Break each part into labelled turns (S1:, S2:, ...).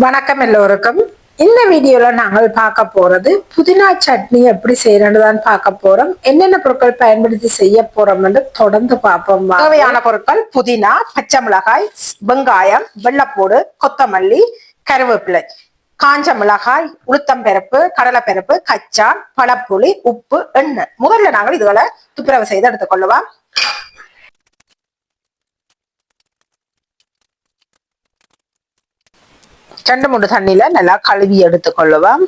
S1: வணக்கம் எல்லோருக்கும். இந்த வீடியோல நாங்கள் பார்க்க போறது புதினா சட்னி எப்படி செய்யறது தான் பார்க்க போறோம். என்னென்ன பொருட்கள் பயன்படுத்தி செய்ய போறோம் என்று தொடர்ந்து பார்ப்போம் தேவையான பொருட்கள் புதினா பச்சை மிளகாய் வெங்காயம் வெள்ளப்பூடு கொத்தமல்லி கருவேப்பிலை காஞ்ச மிளகாய் உளுத்தம்பருப்பு கடலைப்பருப்பு கச்சான் பழப்புளி உப்பு எண்ணெய். முதல்ல நாங்கள் இதுகளை துப்புரவு செய்து எடுத்துக்கொள்ளுவோம். ரெண்டு மூணு தண்ணியில நல்லா கழுவி எடுத்துக்கொள்ளுவோம்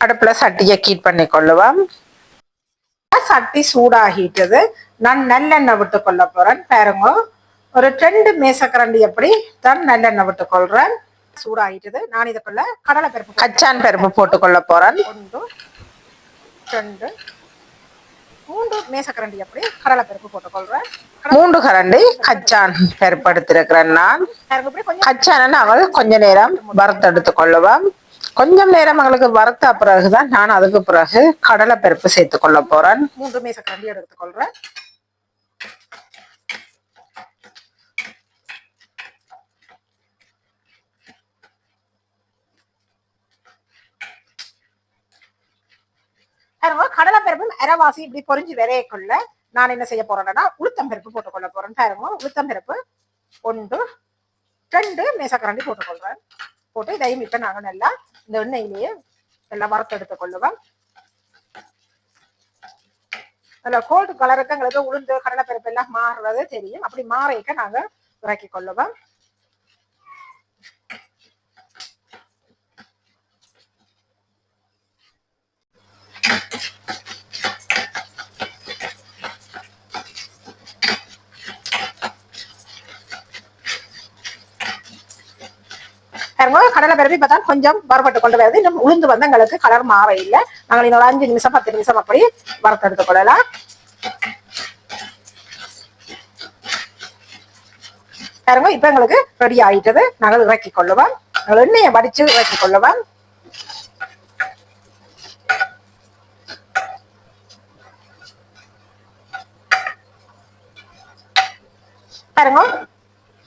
S1: அடுப்புல சட்டியை கீட் பண்ணி கொள்ளுவோம் சட்டி சூடாகிட்டது நான் நல்லெண்ணெய் விட்டு கொள்ள போறேன் பாருங்க ஒரு ரெண்டு மேசக்கரண்டி எப்படி தான் நல்லெண்ணெய் விட்டு கொள்றேன் சூடாகிட்டது நான் இதுக்குள்ள கடலை பருப்பு கச்சான் பருப்பு போட்டு கொள்ள போறேன் ஒன்று ரெண்டு மூன்று மேசக்கரண்டி எப்படி கடலை பருப்பு போட்டு கொள்றேன் மூன்று கரண்டி கச்சான் பருப்பு எடுத்திருக்கிறேன் நான் கச்சான நாங்கள் கொஞ்ச நேரம் வறுத்தெடுத்து கொள்ளுவோம். கொஞ்சம் நேரம் எங்களுக்கு வறுத்த பிறகுதான் நான் அதுக்கு பிறகு கடலை பருப்பு சேர்த்து கொள்ள போறேன். மூன்று மேசக்கரண்டி எடுத்துக்கொள்றேன் பாருங்க கடலை பருப்பும் அரைவாசி இப்படி பொறிஞ்சு விரையக்குள்ள நான் என்ன செய்ய போறேன்னா உளுத்தம் பருப்பு போட்டுக்கொள்ள போறேன். பாருங்க உளுத்தம் பருப்பு ஒன்று ரெண்டு மேசக்கரண்டி போட்டுக்கொள்வேன். போட்டு இதையும் இப்ப நாங்க நல்லா இந்த எண்ணெயிலேயே நல்லா வறுத்தெடுத்துக் கொள்ளுவோம். அதுல கோல்டு கலருக்கு எங்களுக்கு உளுந்து கடலை பருப்பு எல்லாம் மாறுறது தெரியும். அப்படி மாறிக்க நாங்க இறக்கி கொள்ளுவோம். பாருங்க. கடலை பருப்பி பார்த்தா கொஞ்சம் வறுபட்டு கொண்டு வருது. இன்னும் உளுந்து வந்து எங்களுக்கு கலர் மாற இல்லை நாங்கள் இன்னொரு அஞ்சு நிமிஷம் பத்து நிமிஷம் அப்படி வறுத்தெடுத்து கொள்ளலாம். பாருங்க இப்ப எங்களுக்கு ரெடி ஆயிட்டது. நாங்கள் இறக்கி கொள்ளுவோம். நாங்கள் எண்ணெயை வடிச்சு இறக்கி கொள்ளுவோம். பாருங்க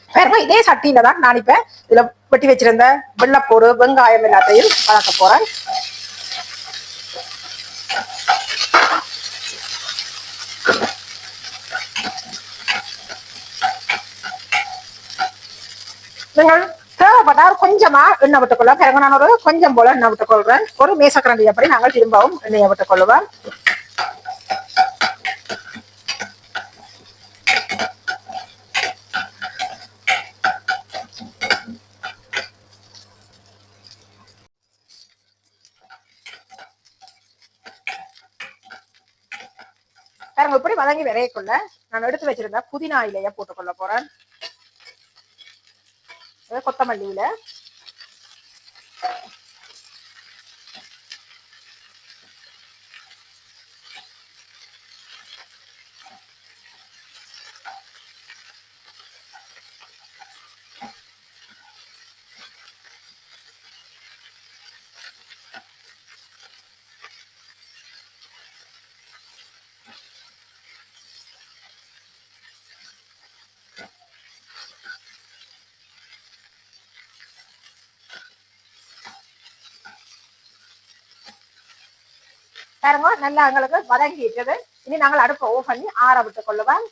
S1: பாருங்க இதே சட்டியில தான் நான் இப்ப இதுல வெட்டி வச்சிருந்த வெள்ளப்பூடு வெங்காயம் எல்லாத்தையும் வளர்க்க போறேன். நீங்கள் தேவைப்பட்டால் கொஞ்சமா எண்ணெய் விட்டுக்கொள்ள பிறகு நான் ஒரு கொஞ்சம் போல எண்ணெய் விட்டுக்கொள்றேன். ஒரு மேசக்கரண்டி அப்படி நாங்கள் திரும்பவும் எண்ணெயை விட்டுக்கொள்ளுவோம் பாருங்க இப்படி வதங்கி விரையக்குள்ள நான் எடுத்து வச்சிருந்த புதினா இலைய போட்டுக்கொள்ள போறேன். கொத்தமல்லியில பாருங்க நல்லா எங்களுக்கு வதங்கிட்டது இனி நாங்கள் அடுப்பை ஓ பண்ணி ஆற விட்டு கொள்ளுவோம்.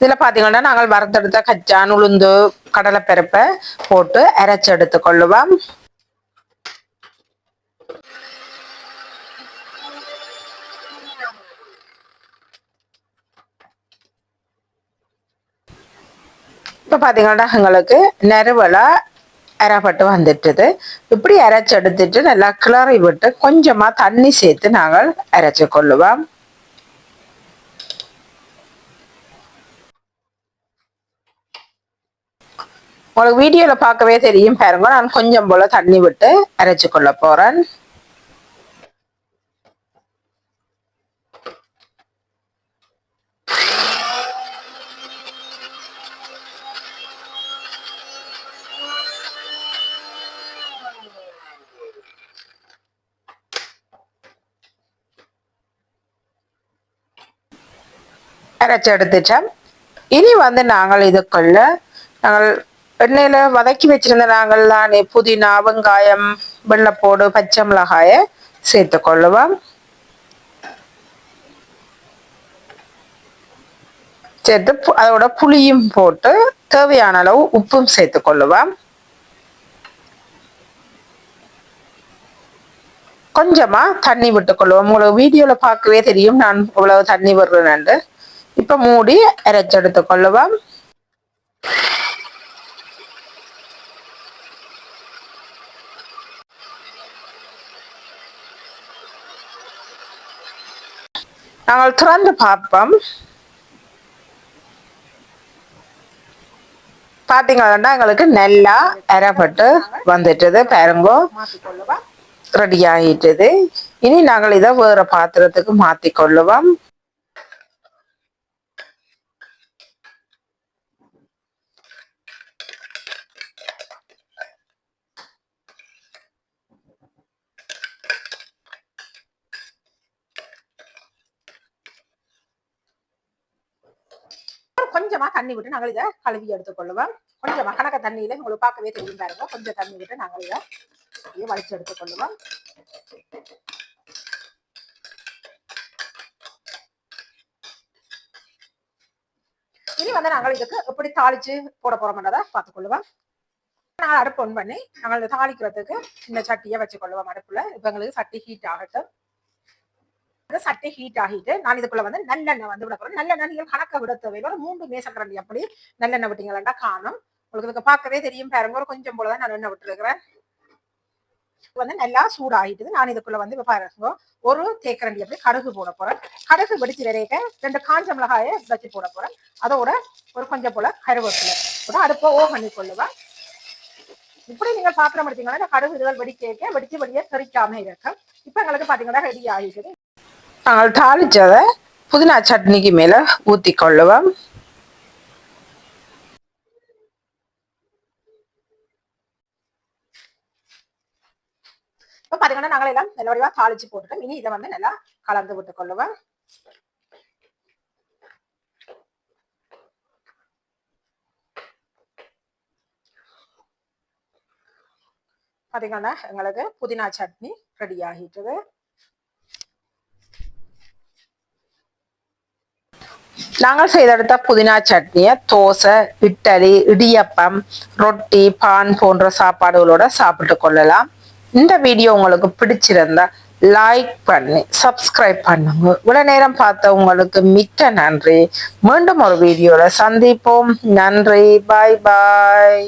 S1: இதுல பாத்தீங்கன்னா நாங்கள் வறுத்தெடுத்த கச்சான் உளுந்து கடலைப்பருப்பை போட்டு அரைச்சு எடுத்து கொள்ளுவோம். இப்ப பார்த்தீங்கன்னா எங்களுக்கு நெருவலா அரைப்பட்டு வந்துட்டுது இப்படி அரைச்சு எடுத்துட்டு நல்லா கிளறி விட்டு கொஞ்சமா தண்ணி சேர்த்து நாங்கள் அரைச்சு கொள்ளுவோம். உங்களுக்கு வீடியோல பார்க்கவே தெரியும் பாருங்க. நான் கொஞ்சம் போல தண்ணி விட்டு அரைச்சு கொள்ள போறேன். அரைச்செடுத்துட்டேன் இனி வந்து நாங்கள் இதுக்குள்ள நாங்கள் எண்ணெயில் வதக்கி வச்சிருந்த நாங்கள் தான் புதினா வெங்காயம் வெள்ளப்போடு பச்சை மிளகாய சேர்த்து கொள்ளுவோம். சேர்த்து அதோட புளியும் போட்டு தேவையான அளவு உப்பும் சேர்த்து கொள்ளுவோம். கொஞ்சமா தண்ணி விட்டுக்கொள்வோம் உங்களுக்கு வீடியோல பார்க்கவே தெரியும். நான் இவ்வளவு தண்ணி விடுறேன் இப்ப மூடி அரைச்செடுத்து கொள்ளுவோம் நாங்கள் திறந்து பார்ப்போம் பாத்தீங்கன்னா எங்களுக்கு நல்லா அரைப்பட்டு வந்துட்டது பாருங்கோ ரெடி ஆகிட்டது இனி நாங்கள் இதை வேற பாத்திரத்துக்கு மாத்தி கொள்ளுவோம் கொஞ்சமா தண்ணி விட்டு நாங்கள் இதை கழுவி எடுத்துக்கொள்ளுவோம். கொஞ்சமா கணக்க தண்ணியில உங்களுக்கு பார்க்கவே தெரியும் பாருங்க. கொஞ்சம் தண்ணி விட்டு நாங்கள் இதை வலிச்சு எடுத்துக்கொள்ளுவோம். இனி வந்து நாங்கள் இதுக்கு எப்படி தாளிச்சு போட போறோம்ன்றதை பார்த்துக்கொள்ளுவோம். நாங்கள் அடுப்பு ஒன் பண்ணி நாங்கள் தாளிக்கிறதுக்கு இந்த சட்டியை வச்சுக்கொள்ளுவோம் அடுப்புல. இப்போ எங்களுக்கு சட்டி ஹீட் ஆகட்டும். சட்டை ஹீட் ஆகிட்டு நான் இதுக்குள்ள வந்து நல்லெண்ணெய் வந்து விட போறேன். நல்லெண்ணெய் நீங்கள் கணக்க விட தேவையில்லை. மூன்று மேசக்கரண்டி அப்படி நல்லெண்ணெய் விட்டீங்களா காணும். உங்களுக்கு இதுக்கு பார்க்கவே தெரியும் பாருங்க. ஒரு கொஞ்சம் போலதான் நான் எண்ணெய் விட்டுருக்கிறேன். வந்து நல்லா சூடாகிட்டு நான் இதுக்குள்ள வந்து பாருங்க. ஒரு தேக்கரண்டி அப்படி கடுகு போட போறேன். கடுகு வெடிச்சு விரைக்க ரெண்டு காஞ்ச மிளகாய வச்சு போட போறேன். அதோட ஒரு கொஞ்சம் போல கருவேப்பிலை கூட அடுப்பை ஓ பண்ணி கொள்ளுவேன் இப்படி நீங்க பாத்திரம் எடுத்தீங்கன்னா கடுகு இதுகள் வெடிக்க வெடிச்சு வெடிய தெரிக்காம இருக்கும் இப்ப எங்களுக்கு பாத்தீங்கன்னா ரெடி ஆகிடுது நாங்கள் தாளிச்சதை புதினா சட்னிக்கு மேலே ஊற்றி கொள்ளுவோம் இப்போ பார்த்தீங்கன்னா நாங்கள் எல்லாம் நல்ல வடிவா தாளிச்சு போட்டுட்டோம் இனி இதை வந்து நல்லா கலந்து விட்டு கொள்ளுவோம் பார்த்தீங்கன்னா எங்களுக்கு புதினா சட்னி ரெடி ஆகிட்டுது நாங்கள் செய்தெடுத்த புதினா சட்னியை தோசை இட்டலி இடியப்பம் ரொட்டி பான் போன்ற சாப்பாடுகளோட சாப்பிட்டு கொள்ளலாம் இந்த வீடியோ உங்களுக்கு பிடிச்சிருந்தா லைக் பண்ணி சப்ஸ்கிரைப் பண்ணுங்க இவ்வளவு நேரம் பார்த்த உங்களுக்கு மிக்க நன்றி மீண்டும் ஒரு வீடியோல சந்திப்போம் நன்றி பாய் பாய்